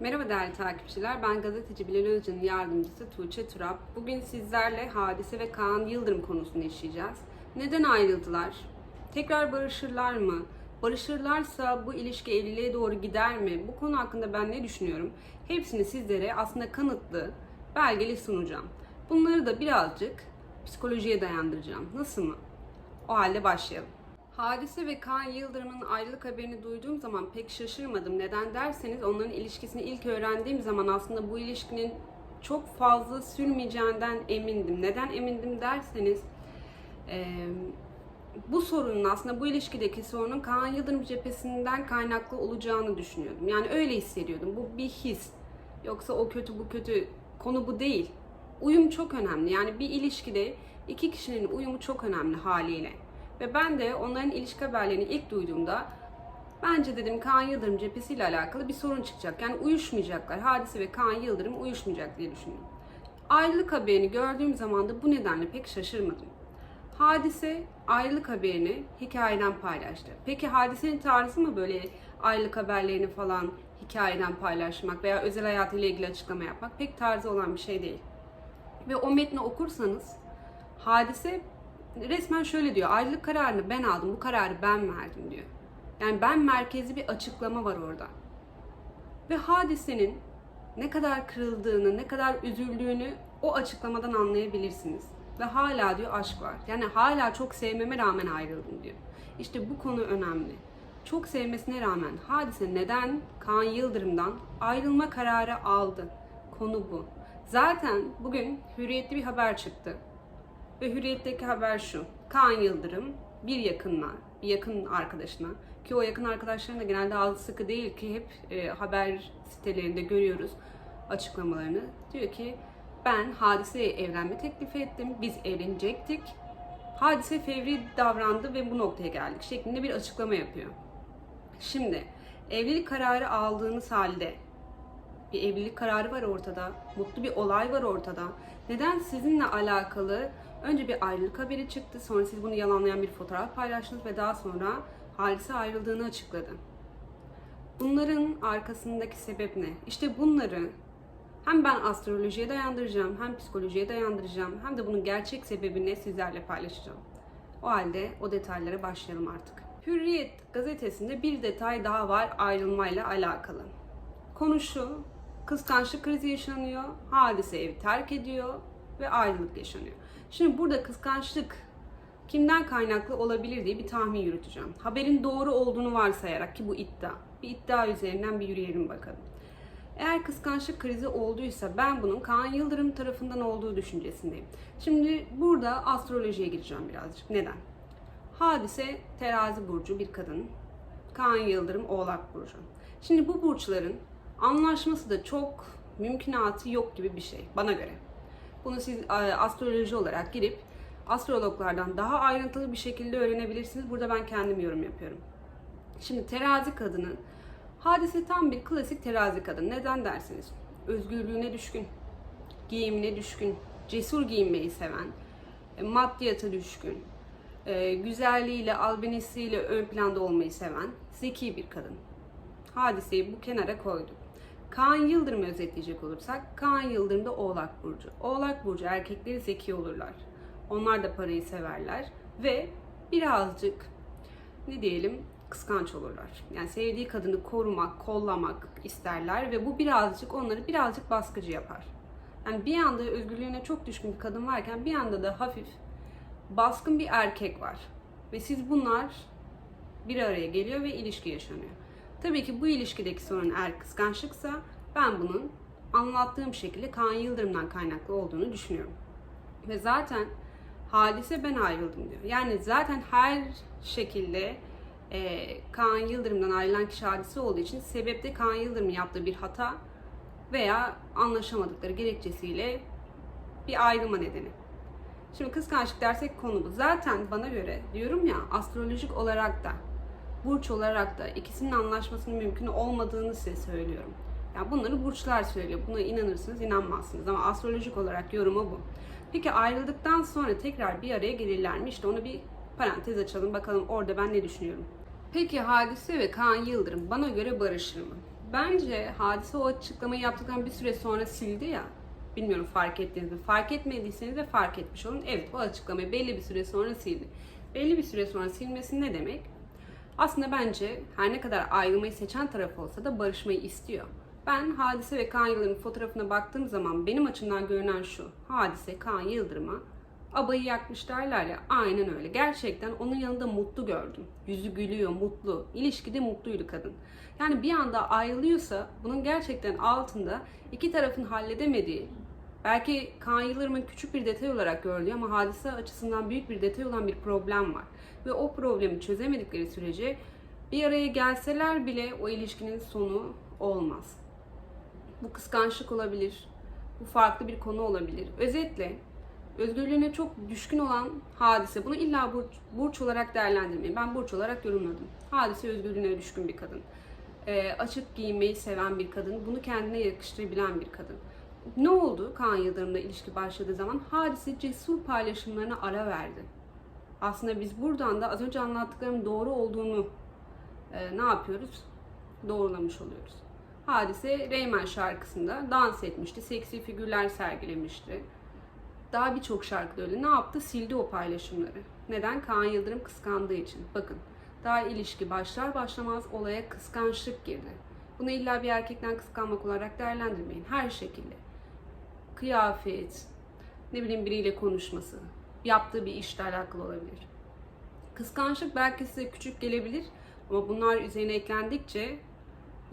Merhaba değerli takipçiler. Ben gazeteci Bilal Özcan'ın yardımcısı Tuğçe Turap. Bugün sizlerle Hadise ve Kaan Yıldırım konusunu işleyeceğiz. Neden ayrıldılar? Tekrar barışırlar mı? Barışırlarsa bu ilişki evliliğe doğru gider mi? Bu konu hakkında ben ne düşünüyorum? Hepsini sizlere aslında kanıtlı, belgeli sunacağım. Bunları da birazcık psikolojiye dayandıracağım. Nasıl mı? O halde başlayalım. Hadise ve Kaan Yıldırım'ın ayrılık haberini duyduğum zaman pek şaşırmadım. Neden derseniz onların ilişkisini ilk öğrendiğim zaman aslında bu ilişkinin çok fazla sürmeyeceğinden emindim. Neden emindim derseniz bu sorunun aslında bu ilişkideki sorunun Kaan Yıldırım cephesinden kaynaklı olacağını düşünüyordum. Yani öyle hissediyordum. Bu bir his. Yoksa o kötü bu kötü konu bu değil. Uyum çok önemli. Yani bir ilişkide iki kişinin uyumu çok önemli haliyle. Ve ben de onların ilişki haberlerini ilk duyduğumda bence dedim Kaan Yıldırım cephesiyle alakalı bir sorun çıkacak. Yani uyuşmayacaklar. Hadise ve Kaan Yıldırım uyuşmayacak diye düşündüm. Ayrılık haberini gördüğüm zaman da bu nedenle pek şaşırmadım. Hadise ayrılık haberini hikayeden paylaştı. Peki hadisenin tarzı mı böyle ayrılık haberlerini falan hikayeden paylaşmak veya özel hayatıyla ilgili açıklama yapmak pek tarzı olan bir şey değil. Ve o metni okursanız hadise resmen şöyle diyor. Ayrılık kararını ben aldım. Bu kararı ben verdim diyor. Yani ben merkezli bir açıklama var orada. Ve hadisenin ne kadar kırıldığını, ne kadar üzüldüğünü o açıklamadan anlayabilirsiniz. Ve hala diyor aşk var. Yani hala çok sevmeme rağmen ayrıldım diyor. İşte bu konu önemli. Çok sevmesine rağmen hadise neden Kaan Yıldırım'dan ayrılma kararı aldı? Konu bu. Zaten bugün Hürriyet'te bir haber çıktı. Ve Hürriyet'teki haber şu. Kaan Yıldırım bir yakınına, bir yakın arkadaşına ki o yakın arkadaşların da genelde ağzı sıkı değil ki hep e, haber sitelerinde görüyoruz açıklamalarını. Diyor ki ben hadiseye evlenme teklifi ettim. Biz evlenecektik. Hadise fevri davrandı ve bu noktaya geldik şeklinde bir açıklama yapıyor. Şimdi evlilik kararı aldığınız halde bir evlilik kararı var ortada, mutlu bir olay var ortada. Neden sizinle alakalı önce bir ayrılık haberi çıktı, sonra siz bunu yalanlayan bir fotoğraf paylaştınız ve daha sonra Hadise ayrıldığını açıkladı. Bunların arkasındaki sebep ne? İşte bunları hem ben astrolojiye dayandıracağım, hem psikolojiye dayandıracağım, hem de bunun gerçek sebebini sizlerle paylaşacağım. O halde o detaylara başlayalım artık. Hürriyet gazetesinde bir detay daha var ayrılmayla alakalı. Konu şu, kıskançlık krizi yaşanıyor, hadise evi terk ediyor ve ayrılık yaşanıyor. Şimdi burada kıskançlık kimden kaynaklı olabilir diye bir tahmin yürüteceğim. Haberin doğru olduğunu varsayarak ki bu iddia. Bir iddia üzerinden bir yürüyelim bakalım. Eğer kıskançlık krizi olduysa ben bunun Kaan Yıldırım tarafından olduğu düşüncesindeyim. Şimdi burada astrolojiye gireceğim birazcık. Neden? Hadise terazi burcu bir kadın. Kaan Yıldırım oğlak burcu. Şimdi bu burçların anlaşması da çok mümkünatı yok gibi bir şey bana göre. Bunu siz e, astroloji olarak girip astrologlardan daha ayrıntılı bir şekilde öğrenebilirsiniz. Burada ben kendim yorum yapıyorum. Şimdi terazi kadının hadise tam bir klasik terazi kadın. Neden dersiniz? Özgürlüğüne düşkün, giyimine düşkün, cesur giyinmeyi seven, e, maddiyata düşkün, e, güzelliğiyle, albenisiyle ön planda olmayı seven, zeki bir kadın. Hadiseyi bu kenara koyduk. Kaan Yıldırım'ı özetleyecek olursak, Kaan Yıldırım da Oğlak Burcu. Oğlak Burcu erkekleri zeki olurlar. Onlar da parayı severler ve birazcık ne diyelim kıskanç olurlar. Yani sevdiği kadını korumak, kollamak isterler ve bu birazcık onları birazcık baskıcı yapar. Yani bir yanda özgürlüğüne çok düşkün bir kadın varken bir yanda da hafif baskın bir erkek var. Ve siz bunlar bir araya geliyor ve ilişki yaşanıyor. Tabii ki bu ilişkideki sorun eğer kıskançlıksa ben bunun anlattığım şekilde Kaan Yıldırım'dan kaynaklı olduğunu düşünüyorum. Ve zaten hadise ben ayrıldım diyor. Yani zaten her şekilde e, Kaan Yıldırım'dan ayrılan kişi hadise olduğu için sebepte Kaan Yıldırım'ın yaptığı bir hata veya anlaşamadıkları gerekçesiyle bir ayrılma nedeni. Şimdi kıskançlık dersek konu bu. Zaten bana göre diyorum ya astrolojik olarak da burç olarak da ikisinin anlaşmasının mümkün olmadığını size söylüyorum. Yani bunları burçlar söylüyor. Buna inanırsınız, inanmazsınız ama astrolojik olarak yorumu bu. Peki ayrıldıktan sonra tekrar bir araya gelirler mi? İşte onu bir parantez açalım bakalım orada ben ne düşünüyorum. Peki Hadise ve Kaan Yıldırım bana göre barışır mı? Bence hadise o açıklamayı yaptıktan bir süre sonra sildi ya. Bilmiyorum fark ettiniz? Fark etmediyseniz de fark etmiş olun. Evet bu açıklamayı belli bir süre sonra sildi. Belli bir süre sonra silmesi ne demek? Aslında bence her ne kadar ayrılmayı seçen taraf olsa da barışmayı istiyor. Ben Hadise ve Kaan Yıldırım'ın fotoğrafına baktığım zaman benim açımdan görünen şu. Hadise Kaan Yıldırım'a abayı yakmış derler ya aynen öyle. Gerçekten onun yanında mutlu gördüm. Yüzü gülüyor, mutlu. İlişkide mutluydu kadın. Yani bir anda ayrılıyorsa bunun gerçekten altında iki tarafın halledemediği, belki Kaan Yıldırım'ın küçük bir detay olarak gördüğü ama hadise açısından büyük bir detay olan bir problem var. Ve o problemi çözemedikleri sürece bir araya gelseler bile o ilişkinin sonu olmaz. Bu kıskançlık olabilir. Bu farklı bir konu olabilir. Özetle özgürlüğüne çok düşkün olan hadise. Bunu illa burç, burç olarak değerlendirmeyin. Ben burç olarak yorumladım. Hadise özgürlüğüne düşkün bir kadın. Ee, açık giyinmeyi seven bir kadın. Bunu kendine yakıştırabilen bir kadın. Ne oldu Kaan Yıldırım'la ilişki başladığı zaman? Hadise cesur paylaşımlarına ara verdi. Aslında biz buradan da az önce anlattıklarım doğru olduğunu e, ne yapıyoruz? Doğrulamış oluyoruz. Hadise Reymen şarkısında dans etmişti. Seksi figürler sergilemişti. Daha birçok şarkıda öyle. Ne yaptı? Sildi o paylaşımları. Neden? Kaan Yıldırım kıskandığı için. Bakın daha ilişki başlar başlamaz olaya kıskançlık girdi. Bunu illa bir erkekten kıskanmak olarak değerlendirmeyin. Her şekilde. Kıyafet, ne bileyim biriyle konuşması, yaptığı bir işle alakalı olabilir. Kıskançlık belki size küçük gelebilir ama bunlar üzerine eklendikçe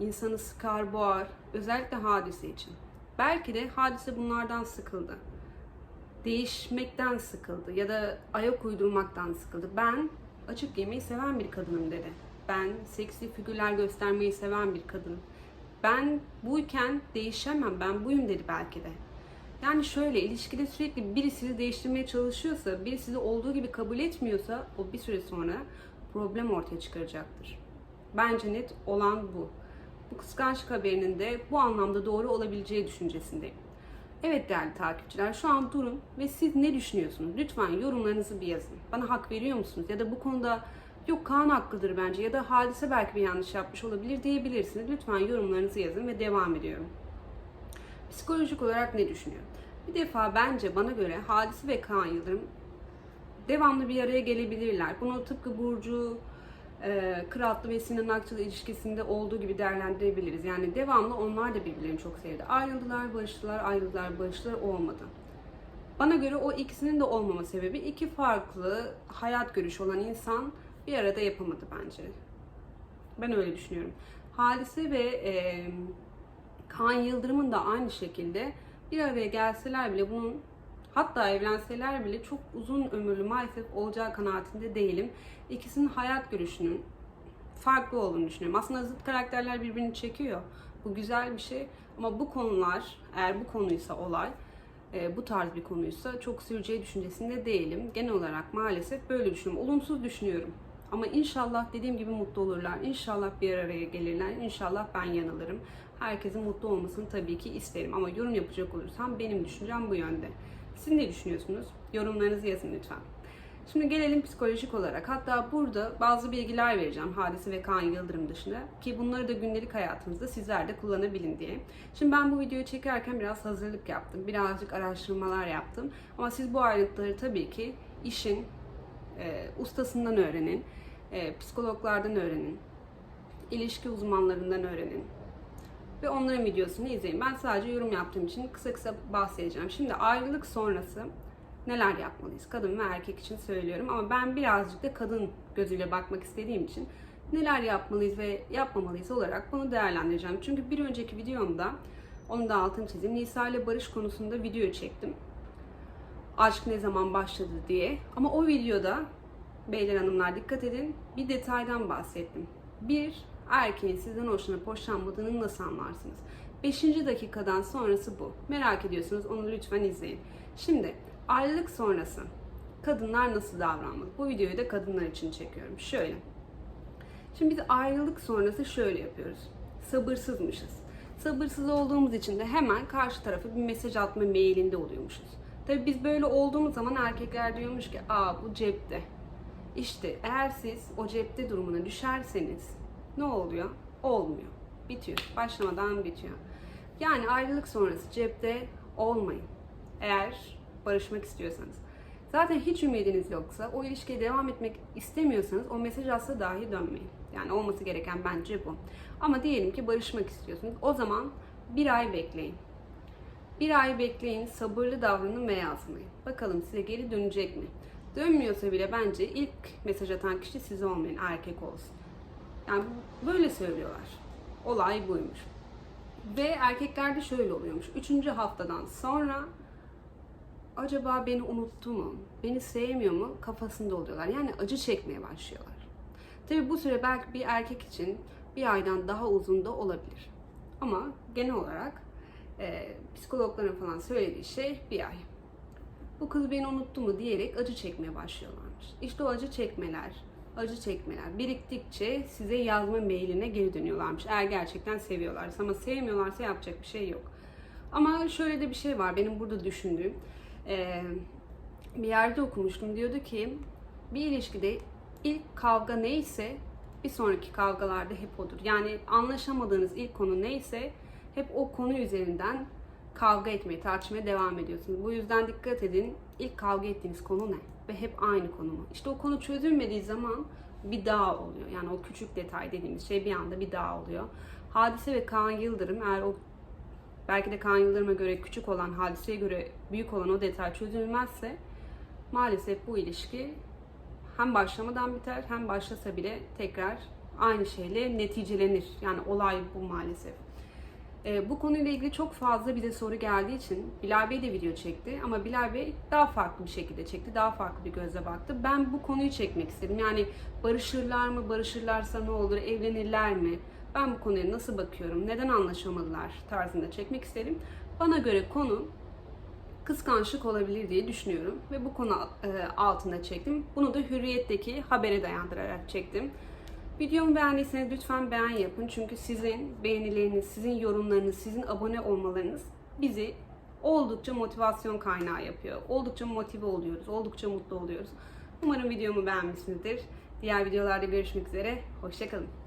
insanı sıkar, boğar. Özellikle hadise için. Belki de hadise bunlardan sıkıldı. Değişmekten sıkıldı ya da ayak uydurmaktan sıkıldı. Ben açık giymeyi seven bir kadınım dedi. Ben seksi figürler göstermeyi seven bir kadınım. Ben buyken değişemem, ben buyum dedi belki de. Yani şöyle ilişkide sürekli biri sizi değiştirmeye çalışıyorsa, biri sizi olduğu gibi kabul etmiyorsa o bir süre sonra problem ortaya çıkaracaktır. Bence net olan bu. Bu kıskançlık haberinin de bu anlamda doğru olabileceği düşüncesindeyim. Evet değerli takipçiler şu an durun ve siz ne düşünüyorsunuz? Lütfen yorumlarınızı bir yazın. Bana hak veriyor musunuz? Ya da bu konuda yok Kaan hakkıdır bence ya da hadise belki bir yanlış yapmış olabilir diyebilirsiniz. Lütfen yorumlarınızı yazın ve devam ediyorum. Psikolojik olarak ne düşünüyor? Bir defa bence bana göre Hadise ve Kaan Yıldırım devamlı bir araya gelebilirler. Bunu tıpkı Burcu, e, Kıratlı ve Sinan Akçıl ilişkisinde olduğu gibi değerlendirebiliriz. Yani devamlı onlar da birbirlerini çok sevdi. Ayrıldılar, barıştılar, ayrıldılar, barıştılar olmadı. Bana göre o ikisinin de olmama sebebi iki farklı hayat görüşü olan insan bir arada yapamadı bence. Ben öyle düşünüyorum. Hadise ve e, Kaan Yıldırım'ın da aynı şekilde bir araya gelseler bile bunun hatta evlenseler bile çok uzun ömürlü maalesef olacağı kanaatinde değilim. İkisinin hayat görüşünün farklı olduğunu düşünüyorum. Aslında zıt karakterler birbirini çekiyor. Bu güzel bir şey ama bu konular eğer bu konuysa olay e, bu tarz bir konuysa çok süreceği düşüncesinde değilim. Genel olarak maalesef böyle düşünüyorum. Olumsuz düşünüyorum. Ama inşallah dediğim gibi mutlu olurlar. İnşallah bir araya gelirler. İnşallah ben yanılırım. Herkesin mutlu olmasını tabii ki isterim. Ama yorum yapacak olursam benim düşüncem bu yönde. Siz ne düşünüyorsunuz? Yorumlarınızı yazın lütfen. Şimdi gelelim psikolojik olarak. Hatta burada bazı bilgiler vereceğim Hadise ve Kaan Yıldırım dışında. Ki bunları da gündelik hayatınızda sizler de kullanabilin diye. Şimdi ben bu videoyu çekerken biraz hazırlık yaptım. Birazcık araştırmalar yaptım. Ama siz bu ayrıntıları tabii ki işin e, ustasından öğrenin. E, psikologlardan öğrenin. ilişki uzmanlarından öğrenin. Ve onların videosunu izleyin. Ben sadece yorum yaptığım için kısa kısa bahsedeceğim. Şimdi ayrılık sonrası neler yapmalıyız? Kadın ve erkek için söylüyorum ama ben birazcık da kadın gözüyle bakmak istediğim için neler yapmalıyız ve yapmamalıyız olarak bunu değerlendireceğim. Çünkü bir önceki videomda onun da altını çizeyim. Nisa ile barış konusunda video çektim. Aşk ne zaman başladı diye. Ama o videoda beyler hanımlar dikkat edin bir detaydan bahsettim. Bir, erkeğin sizden hoşlanıp hoşlanmadığını nasıl anlarsınız? Beşinci dakikadan sonrası bu. Merak ediyorsunuz onu lütfen izleyin. Şimdi ayrılık sonrası kadınlar nasıl davranmalı? Bu videoyu da kadınlar için çekiyorum. Şöyle. Şimdi biz ayrılık sonrası şöyle yapıyoruz. Sabırsızmışız. Sabırsız olduğumuz için de hemen karşı tarafa bir mesaj atma mailinde oluyormuşuz. Tabii biz böyle olduğumuz zaman erkekler diyormuş ki aa bu cepte. İşte eğer siz o cepte durumuna düşerseniz ne oluyor? Olmuyor. Bitiyor. Başlamadan bitiyor. Yani ayrılık sonrası cepte olmayın. Eğer barışmak istiyorsanız. Zaten hiç ümidiniz yoksa, o ilişkiye devam etmek istemiyorsanız o mesaj asla dahi dönmeyin. Yani olması gereken bence bu. Ama diyelim ki barışmak istiyorsunuz. O zaman bir ay bekleyin. Bir ay bekleyin, sabırlı davranın ve yazmayın. Bakalım size geri dönecek mi? Dönmüyorsa bile bence ilk mesaj atan kişi size olmayın, erkek olsun. Yani böyle söylüyorlar. Olay buymuş. Ve erkeklerde şöyle oluyormuş. Üçüncü haftadan sonra acaba beni unuttu mu, beni sevmiyor mu kafasında oluyorlar. Yani acı çekmeye başlıyorlar. Tabi bu süre belki bir erkek için bir aydan daha uzun da olabilir. Ama genel olarak e, psikologların falan söylediği şey bir ay. Bu kız beni unuttu mu diyerek acı çekmeye başlıyorlarmış. İşte o acı çekmeler, acı çekmeler biriktikçe size yazma mailine geri dönüyorlarmış. Eğer gerçekten seviyorlarsa ama sevmiyorlarsa yapacak bir şey yok. Ama şöyle de bir şey var benim burada düşündüğüm. Ee, bir yerde okumuştum diyordu ki bir ilişkide ilk kavga neyse bir sonraki kavgalarda hep odur. Yani anlaşamadığınız ilk konu neyse hep o konu üzerinden kavga etmeye, tartışmaya devam ediyorsunuz. Bu yüzden dikkat edin. İlk kavga ettiğiniz konu ne? Ve hep aynı konu mu? İşte o konu çözülmediği zaman bir dağ oluyor. Yani o küçük detay dediğimiz şey bir anda bir dağ oluyor. Hadise ve Kaan Yıldırım eğer o belki de Kaan Yıldırım'a göre küçük olan, hadiseye göre büyük olan o detay çözülmezse maalesef bu ilişki hem başlamadan biter hem başlasa bile tekrar aynı şeyle neticelenir. Yani olay bu maalesef. Ee, bu konuyla ilgili çok fazla bize soru geldiği için Bilal Bey de video çekti ama Bilal Bey daha farklı bir şekilde çekti, daha farklı bir gözle baktı. Ben bu konuyu çekmek istedim. Yani barışırlar mı, barışırlarsa ne olur, evlenirler mi? Ben bu konuya nasıl bakıyorum, neden anlaşamadılar tarzında çekmek istedim. Bana göre konu kıskançlık olabilir diye düşünüyorum ve bu konu e, altında çektim. Bunu da Hürriyet'teki habere dayandırarak çektim. Videomu beğendiyseniz lütfen beğen yapın. Çünkü sizin beğenileriniz, sizin yorumlarınız, sizin abone olmalarınız bizi oldukça motivasyon kaynağı yapıyor. Oldukça motive oluyoruz, oldukça mutlu oluyoruz. Umarım videomu beğenmişsinizdir. Diğer videolarda görüşmek üzere. Hoşçakalın.